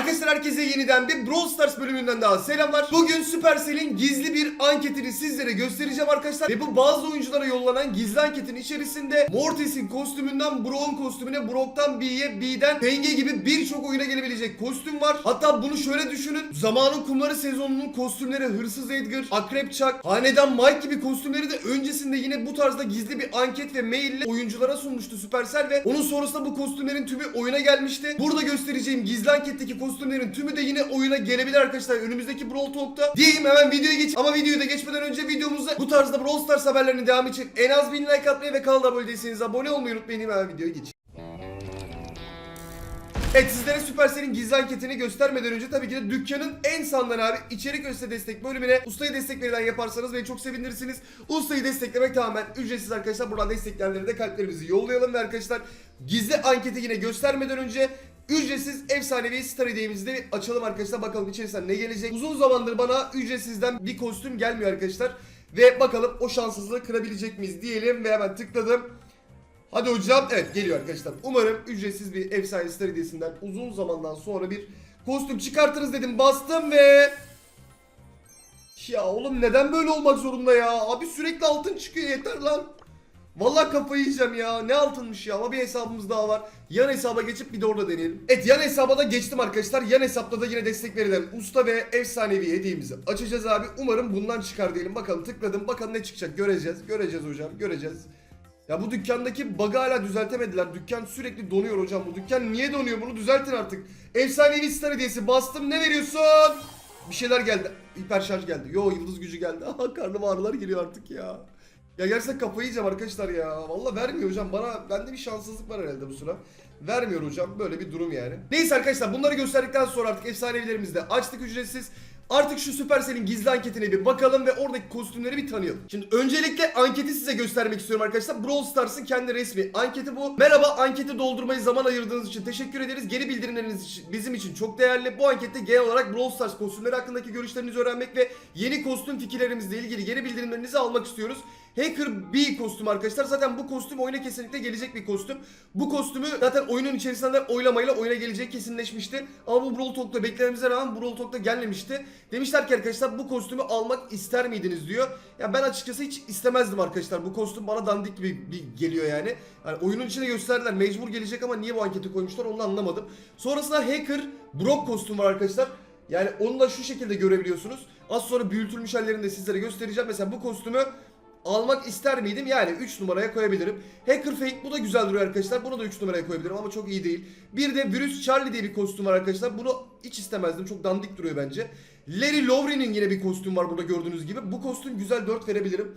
Arkadaşlar herkese yeniden bir Brawl Stars bölümünden daha selamlar. Bugün Supercell'in gizli bir anketini sizlere göstereceğim arkadaşlar. Ve bu bazı oyunculara yollanan gizli anketin içerisinde Mortis'in kostümünden Brock'un kostümüne, Brock'tan B'ye, B'den Penge gibi birçok oyuna gelebilecek kostüm var. Hatta bunu şöyle düşünün. Zamanın kumları sezonunun kostümleri Hırsız Edgar, Akrep Chuck, Hanedan Mike gibi kostümleri de öncesinde yine bu tarzda gizli bir anket ve mail ile oyunculara sunmuştu Supercell ve onun sonrasında bu kostümlerin tümü oyuna gelmişti. Burada göstereceğim gizli anketteki kostümlerin tümü de yine oyuna gelebilir arkadaşlar önümüzdeki Brawl Talk'ta. Diyeyim hemen videoya geç ama videoyu da geçmeden önce videomuzda bu tarzda Brawl Stars haberlerinin devamı için en az 1000 like atmayı ve kanala abone değilseniz abone olmayı unutmayın. Hemen videoya geç. Evet sizlere Supercell'in gizli anketini göstermeden önce tabii ki de dükkanın en sandığın abi içerik öste destek bölümüne ustayı destek verilen yaparsanız beni çok sevindirirsiniz. Ustayı desteklemek tamamen ücretsiz arkadaşlar. Buradan destekleyenlere de kalplerimizi yollayalım ve arkadaşlar gizli anketi yine göstermeden önce Ücretsiz efsanevi star hediyemizi açalım arkadaşlar. Bakalım içerisinden ne gelecek. Uzun zamandır bana ücretsizden bir kostüm gelmiyor arkadaşlar. Ve bakalım o şanssızlığı kırabilecek miyiz diyelim ve hemen tıkladım. Hadi hocam. Evet geliyor arkadaşlar. Umarım ücretsiz bir efsane star hediyesinden uzun zamandan sonra bir kostüm çıkartırız dedim. Bastım ve... Ya oğlum neden böyle olmak zorunda ya? Abi sürekli altın çıkıyor yeter lan. Vallahi kafayı yiyeceğim ya. Ne altınmış ya ama bir hesabımız daha var. Yan hesaba geçip bir de orada deneyelim. Evet yan hesaba da geçtim arkadaşlar. Yan hesapta da yine destek verilen usta ve efsanevi hediyemizi açacağız abi. Umarım bundan çıkar diyelim. Bakalım tıkladım. Bakalım ne çıkacak göreceğiz. Göreceğiz hocam göreceğiz. Ya bu dükkandaki bug'ı hala düzeltemediler. Dükkan sürekli donuyor hocam. Bu dükkan niye donuyor? Bunu düzeltin artık. Efsanevi star hediyesi bastım. Ne veriyorsun? Bir şeyler geldi. Hiper şarj geldi. Yo yıldız gücü geldi. Aha karnım ağrılar geliyor artık ya. Ya gerçekten kafayı yiyeceğim arkadaşlar ya. Valla vermiyor hocam. Bana bende bir şanssızlık var herhalde bu sıra. Vermiyor hocam. Böyle bir durum yani. Neyse arkadaşlar bunları gösterdikten sonra artık efsanevilerimizi de açtık ücretsiz. Artık şu Supercell'in gizli anketine bir bakalım ve oradaki kostümleri bir tanıyalım. Şimdi öncelikle anketi size göstermek istiyorum arkadaşlar. Brawl Stars'ın kendi resmi anketi bu. Merhaba anketi doldurmayı zaman ayırdığınız için teşekkür ederiz. Geri bildirimleriniz için- bizim için çok değerli. Bu ankette genel olarak Brawl Stars kostümleri hakkındaki görüşlerinizi öğrenmek ve yeni kostüm fikirlerimizle ilgili geri bildirimlerinizi almak istiyoruz. Hacker B kostüm arkadaşlar. Zaten bu kostüm oyuna kesinlikle gelecek bir kostüm. Bu kostümü zaten oyunun içerisinde oylamayla oyuna geleceği kesinleşmişti. Ama bu Brawl Talk'ta beklememize rağmen Brawl Talk'ta gelmemişti. Demişler ki arkadaşlar bu kostümü almak ister miydiniz diyor. Ya ben açıkçası hiç istemezdim arkadaşlar. Bu kostüm bana dandik gibi bir geliyor yani. Yani oyunun içine gösterdiler. Mecbur gelecek ama niye bu anketi koymuşlar onu anlamadım. Sonrasında Hacker Brock kostüm var arkadaşlar. Yani onu da şu şekilde görebiliyorsunuz. Az sonra büyütülmüş hallerini de sizlere göstereceğim. Mesela bu kostümü almak ister miydim? Yani 3 numaraya koyabilirim. Hacker Fake bu da güzel duruyor arkadaşlar. Bunu da 3 numaraya koyabilirim ama çok iyi değil. Bir de Virüs Charlie diye bir kostüm var arkadaşlar. Bunu hiç istemezdim. Çok dandik duruyor bence. Larry Lowry'nin yine bir kostüm var burada gördüğünüz gibi. Bu kostüm güzel 4 verebilirim.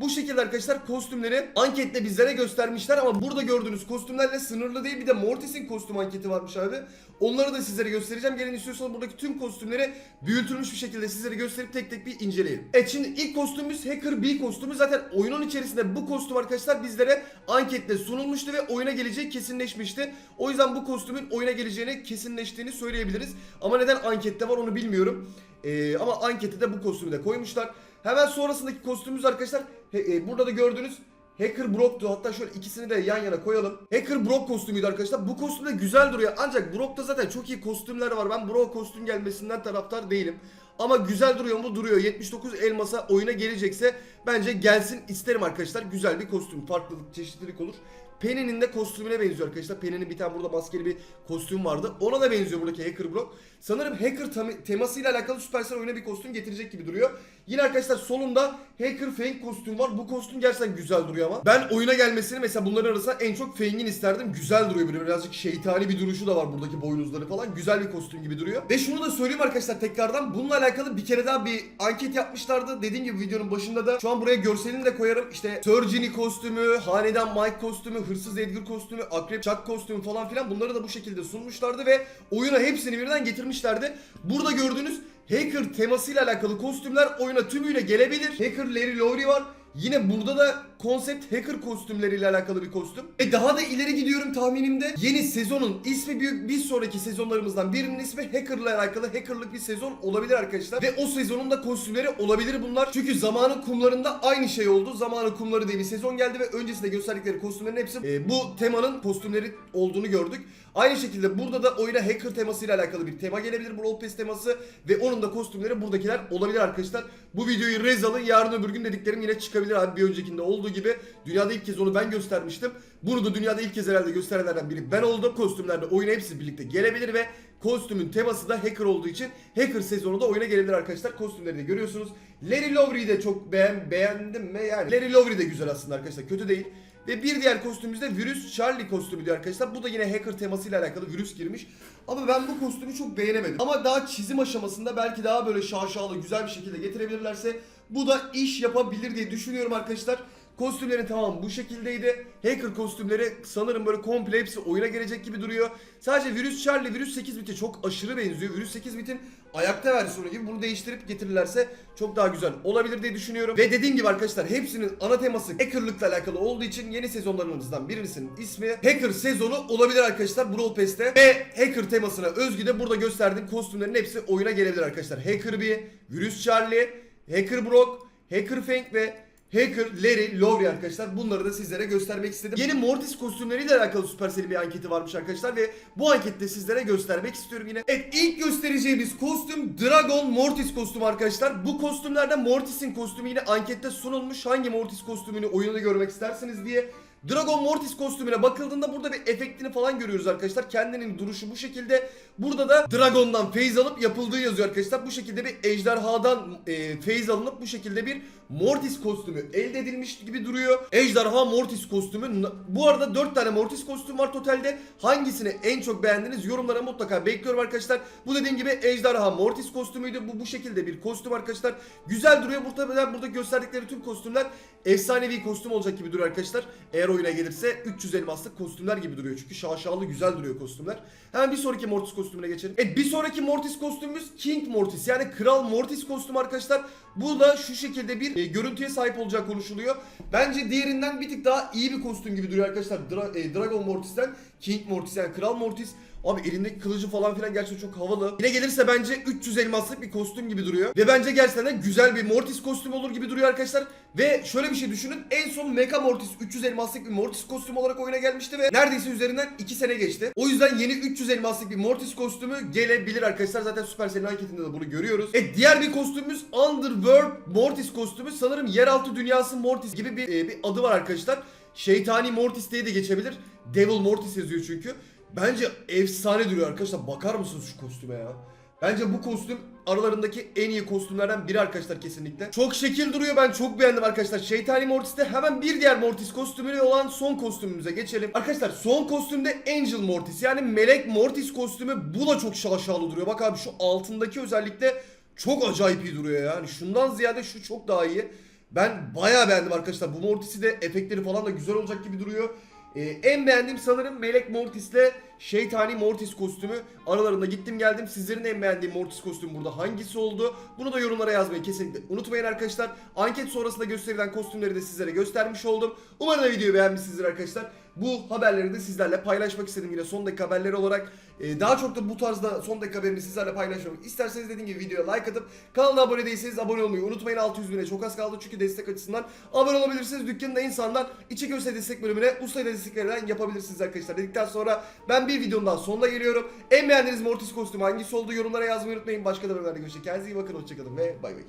Bu şekilde arkadaşlar kostümleri ankette bizlere göstermişler ama burada gördüğünüz kostümlerle sınırlı değil. Bir de Mortis'in kostüm anketi varmış abi. Onları da sizlere göstereceğim. Gelin istiyorsanız buradaki tüm kostümleri büyütülmüş bir şekilde sizlere gösterip tek tek bir inceleyelim. Evet şimdi ilk kostümümüz Hacker B kostümü. Zaten oyunun içerisinde bu kostüm arkadaşlar bizlere ankette sunulmuştu ve oyuna geleceği kesinleşmişti. O yüzden bu kostümün oyuna geleceğini kesinleştiğini söyleyebiliriz. Ama neden ankette var onu bilmiyorum. Ee, ama ankete de bu kostümü de koymuşlar. Hemen sonrasındaki kostümümüz arkadaşlar he- e, burada da gördüğünüz Hacker Brock'tu. Hatta şöyle ikisini de yan yana koyalım. Hacker Brock kostümüydü arkadaşlar. Bu kostüm de güzel duruyor. Ancak Brock'ta zaten çok iyi kostümler var. Ben Brock kostüm gelmesinden taraftar değilim. Ama güzel duruyor mu? Duruyor. 79 elmasa oyuna gelecekse bence gelsin isterim arkadaşlar. Güzel bir kostüm. Farklılık, çeşitlilik olur. Penny'nin de kostümüne benziyor arkadaşlar. Penny'nin bir tane burada maskeli bir kostüm vardı. Ona da benziyor buradaki Hacker Brock. Sanırım Hacker temasıyla alakalı Supercell oyuna bir kostüm getirecek gibi duruyor. Yine arkadaşlar solunda Hacker Fang kostüm var. Bu kostüm gerçekten güzel duruyor ama. Ben oyuna gelmesini mesela bunların arasında en çok Fang'in isterdim. Güzel duruyor böyle birazcık şeytani bir duruşu da var buradaki boynuzları falan. Güzel bir kostüm gibi duruyor. Ve şunu da söyleyeyim arkadaşlar tekrardan. Bununla alakalı bir kere daha bir anket yapmışlardı. Dediğim gibi videonun başında da şu an buraya görselini de koyarım. İşte Surgeon'i kostümü, Hanedan Mike kostümü, Hırsız Edgar kostümü, Akrep Chuck kostümü falan filan bunları da bu şekilde sunmuşlardı ve oyuna hepsini birden getirmişlerdi. Burada gördüğünüz Hacker temasıyla alakalı kostümler oyuna tümüyle gelebilir. Hacker Larry Lowry var. Yine burada da konsept hacker kostümleriyle alakalı bir kostüm. E daha da ileri gidiyorum tahminimde. Yeni sezonun ismi bir, bir sonraki sezonlarımızdan birinin ismi hackerla alakalı hackerlık bir sezon olabilir arkadaşlar. Ve o sezonun da kostümleri olabilir bunlar. Çünkü zamanın kumlarında aynı şey oldu. Zamanın kumları diye bir sezon geldi ve öncesinde gösterdikleri kostümlerin hepsi e, bu temanın kostümleri olduğunu gördük. Aynı şekilde burada da oyuna hacker temasıyla alakalı bir tema gelebilir. Brawl Pass teması ve onun da kostümleri buradakiler olabilir arkadaşlar. Bu videoyu Rezal'ın yarın öbür gün dediklerim yine çıkabilir abi. Bir öncekinde olduğu gibi. Dünyada ilk kez onu ben göstermiştim. Bunu da dünyada ilk kez herhalde gösterenlerden biri ben oldum. Kostümlerde oyuna hepsi birlikte gelebilir ve kostümün teması da hacker olduğu için hacker sezonu da oyuna gelebilir arkadaşlar. Kostümleri de görüyorsunuz. Larry Lowery'i de çok beğen beğendim mi yani. Larry Lowery de güzel aslında arkadaşlar. Kötü değil. Ve bir diğer kostümümüz de Virüs Charlie kostümü diyor arkadaşlar. Bu da yine hacker temasıyla alakalı virüs girmiş. Ama ben bu kostümü çok beğenemedim. Ama daha çizim aşamasında belki daha böyle şaşalı güzel bir şekilde getirebilirlerse bu da iş yapabilir diye düşünüyorum arkadaşlar. Kostümlerin tamam bu şekildeydi. Hacker kostümleri sanırım böyle komple hepsi oyuna gelecek gibi duruyor. Sadece Virüs Charlie, Virüs 8 biti çok aşırı benziyor. Virüs 8 bitin ayakta versiyonu gibi bunu değiştirip getirirlerse çok daha güzel olabilir diye düşünüyorum. Ve dediğim gibi arkadaşlar hepsinin ana teması hackerlıkla alakalı olduğu için yeni sezonlarımızdan birisinin ismi Hacker sezonu olabilir arkadaşlar Brawl Pass'te. Ve Hacker temasına özgü de burada gösterdiğim kostümlerin hepsi oyuna gelebilir arkadaşlar. Hacker Bee, Virüs Charlie, Hacker Brock, Hacker Fang ve Hacker, Larry, Lowry arkadaşlar bunları da sizlere göstermek istedim. Yeni Mortis kostümleriyle alakalı Supercell'in bir anketi varmış arkadaşlar ve bu ankette sizlere göstermek istiyorum yine. Evet ilk göstereceğimiz kostüm Dragon Mortis kostümü arkadaşlar. Bu kostümlerden Mortis'in kostümü yine ankette sunulmuş. Hangi Mortis kostümünü oyunda görmek istersiniz diye. Dragon Mortis kostümüne bakıldığında burada bir efektini falan görüyoruz arkadaşlar. Kendinin duruşu bu şekilde. Burada da Dragon'dan phase alıp yapıldığı yazıyor arkadaşlar. Bu şekilde bir ejderhadan e, phase alınıp bu şekilde bir Mortis kostümü elde edilmiş gibi duruyor. Ejderha Mortis kostümü. Bu arada 4 tane Mortis kostüm var totalde. Hangisini en çok beğendiniz yorumlara mutlaka bekliyorum arkadaşlar. Bu dediğim gibi Ejderha Mortis kostümüydü. Bu bu şekilde bir kostüm arkadaşlar. Güzel duruyor. Burada burada gösterdikleri tüm kostümler efsanevi kostüm olacak gibi duruyor arkadaşlar. Eğer oyuna gelirse 300 elmaslık kostümler gibi duruyor. Çünkü şaşalı güzel duruyor kostümler. Hemen bir sonraki Mortis kostümüne geçelim. Evet bir sonraki Mortis kostümümüz King Mortis. Yani Kral Mortis kostümü arkadaşlar. Bu da şu şekilde bir e, görüntüye sahip olacağı konuşuluyor. Bence diğerinden bir tık daha iyi bir kostüm gibi duruyor arkadaşlar. Dra- e, Dragon Mortis'ten King Mortis yani Kral Mortis. Abi elindeki kılıcı falan filan gerçekten çok havalı. Yine gelirse bence 300 elmaslık bir kostüm gibi duruyor. Ve bence gerçekten de güzel bir Mortis kostümü olur gibi duruyor arkadaşlar. Ve şöyle bir şey düşünün. En son Mega Mortis 300 elmaslık bir Mortis kostümü olarak oyuna gelmişti ve neredeyse üzerinden 2 sene geçti. O yüzden yeni 300 elmaslık bir Mortis kostümü gelebilir arkadaşlar. Zaten Supercell'in anketinde de bunu görüyoruz. E diğer bir kostümümüz Underworld Mortis kostümü. Sanırım yeraltı dünyası Mortis gibi bir, e, bir adı var arkadaşlar. Şeytani Mortis diye de geçebilir. Devil Mortis yazıyor çünkü. Bence efsane duruyor arkadaşlar. Bakar mısınız şu kostüme ya? Bence bu kostüm aralarındaki en iyi kostümlerden biri arkadaşlar kesinlikle. Çok şekil duruyor ben çok beğendim arkadaşlar. Şeytani Mortis'te hemen bir diğer Mortis kostümü olan son kostümümüze geçelim. Arkadaşlar son kostümde Angel Mortis yani Melek Mortis kostümü bu da çok şaşalı duruyor. Bak abi şu altındaki özellikle çok acayip iyi duruyor yani. Şundan ziyade şu çok daha iyi. Ben bayağı beğendim arkadaşlar. Bu Mortis'i de efektleri falan da güzel olacak gibi duruyor. Ee, en beğendiğim sanırım Melek Mortis'le Şeytani Mortis kostümü. Aralarında gittim geldim. Sizlerin en beğendiği Mortis kostümü burada hangisi oldu? Bunu da yorumlara yazmayı kesinlikle unutmayın arkadaşlar. Anket sonrasında gösterilen kostümleri de sizlere göstermiş oldum. Umarım da videoyu beğenmişsinizdir arkadaşlar. Bu haberleri de sizlerle paylaşmak istedim yine son dakika haberleri olarak. Ee, daha çok da bu tarzda son dakika haberini sizlerle paylaşmak isterseniz dediğim gibi videoya like atıp kanala abone değilseniz abone olmayı unutmayın. 600 bine çok az kaldı çünkü destek açısından abone olabilirsiniz. Dükkanında insanlar içi köşe destek bölümüne ustayla desteklerden yapabilirsiniz arkadaşlar. Dedikten sonra ben bir videonun daha sonuna geliyorum. En beğendiğiniz Mortis kostümü hangisi oldu yorumlara yazmayı unutmayın. Başka da bölümlerde görüşürüz. Kendinize iyi bakın hoşçakalın ve bay bay.